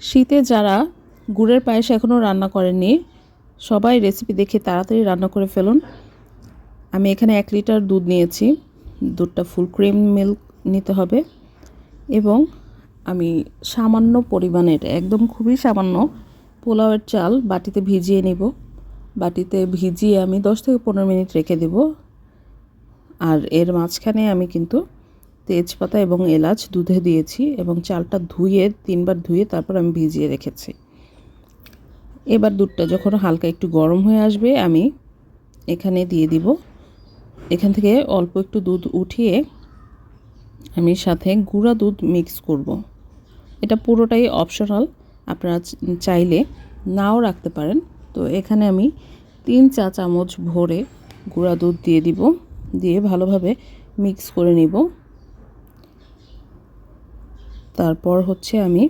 শীতে যারা গুড়ের পায়েস এখনও রান্না করেননি, সবাই রেসিপি দেখে তাড়াতাড়ি রান্না করে ফেলুন। আমি এখানে এক লিটার দুধ নিয়েছি, দুধটা ফুল ক্রিম মিল্ক নিতে হবে এবং আমি সামান্য পরিমাণের একদম খুবই সামান্য পোলাওয়ের চাল বাটিতে ভিজিয়ে নেব। বাটিতে ভিজিয়ে আমি দশ থেকে পনেরো মিনিট রেখে দেব। আর এর মাঝখানে আমি কিন্তু তেজপাতা এবং এলাচ দুধে দিয়েছি এবং চালটা ধুয়ে, তিনবার ধুয়ে তারপর আমি ভিজিয়ে রেখেছি। এবার দুধটা যখন হালকা একটু গরম হয়ে আসবে, আমি এখানে দিয়ে দিব। এখান থেকে অল্প একটু দুধ উঠিয়ে আমি সাথে গুঁড়া দুধ মিক্স করব। এটা পুরোটাই অপশনাল, আপনারা চাইলে নাও রাখতে পারেন। তো এখানে আমি তিন চা চামচ ভরে গুঁড়া দুধ দিয়ে দিব, দিয়ে ভালোভাবে মিক্স করে নিব। তারপর হচ্ছে আমি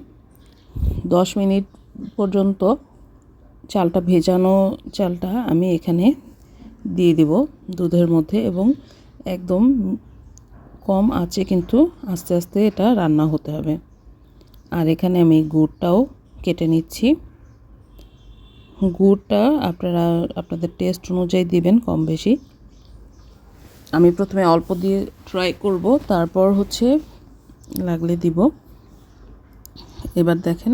দশ মিনিট পর্যন্ত চালটা ভেজানো চালটা আমি এখানে দিয়ে দিব দুধের মধ্যে এবং একদম কম আছে কিন্তু আস্তে আস্তে এটা রান্না হতে হবে। আর এখানে আমি গুড়টাও কেটে নিচ্ছি। গুড়টা আপনারা, আপনাদের টেস্ট অনুযায়ী দিবেন কম বেশি। আমি প্রথমে অল্প দিয়ে ট্রাই করব, তারপর হচ্ছে লাগলে দিব। এবার দেখেন,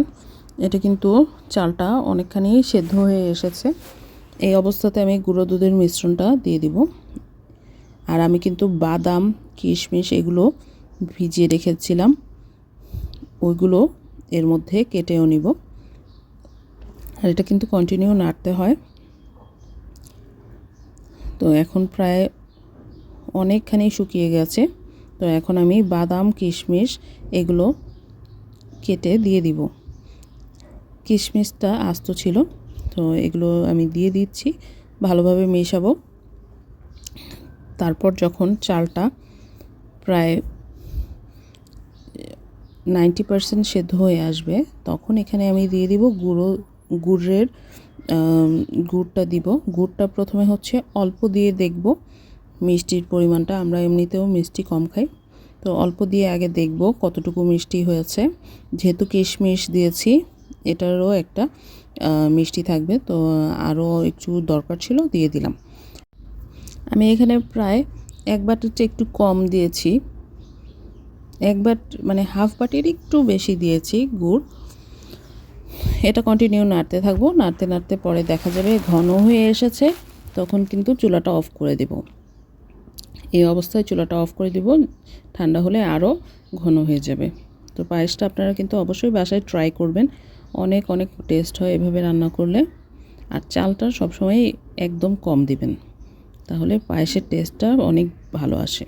এটা কিন্তু চালটা অনেকখানি সেদ্ধ হয়ে এসেছে। এই অবস্থাতে আমি গুঁড়ো দুধের মিশ্রণটা দিয়ে দিব। আর আমি কিন্তু বাদাম, কিশমিশ এগুলো ভিজিয়ে রেখেছিলাম। ওইগুলো এর মধ্যে কেটেও নিব। আর এটা কিন্তু কন্টিনিউ নাড়তে হয়। তো এখন প্রায় অনেকখানি শুকিয়ে গেছে। তো এখন আমি বাদাম, কিশমিশ এগুলো কেটে দিয়ে দিব। কিশমিশটা আস্ত ছিল, তো এগুলো আমি দিয়ে দিচ্ছি, ভালোভাবে মেশাবো। তারপর যখন চালটা প্রায় নাইনটি পারসেন্ট সেদ্ধ হয়ে আসবে, তখন এখানে আমি দিয়ে দিব গুঁড়ো, গুড়ের গুড়টা দিব। গুড়টা প্রথমে হচ্ছে অল্প দিয়ে দেখব, মিষ্টির পরিমাণটা, আমরা এমনিতেও মিষ্টি কম খাই। তো অল্প দিয়ে আগে দেখব কতটুকু মিষ্টি হয়েছে। যেহেতু কিশমিশ দিয়েছি, এটারও একটা মিষ্টি থাকবে, তো আরও একটু দরকার ছিল, দিয়ে দিলাম। আমি এখানে প্রায় এক বাটির চেয়ে একটু কম দিয়েছি। এক বাট মানে হাফ বাটির একটু বেশি দিয়েছি গুড়। এটা কন্টিনিউ নাড়তে থাকব, নাড়তে নাড়তে পরে দেখা যাবে ঘন হয়ে এসেছে, তখন কিন্তু চুলাটা অফ করে দেব। এই অবস্থায় চুলাটা অফ করে দিব, ঠান্ডা হলে আরও ঘন হয়ে যাবে। তো পায়েসটা আপনারা কিন্তু অবশ্যই বাসায় ট্রাই করবেন। অনেক অনেক টেস্ট হয় এভাবে রান্না করলে। আর চালটা সবসময় একদম কম দিবেন। তাহলে পায়েসের টেস্টটা অনেক ভালো আসে।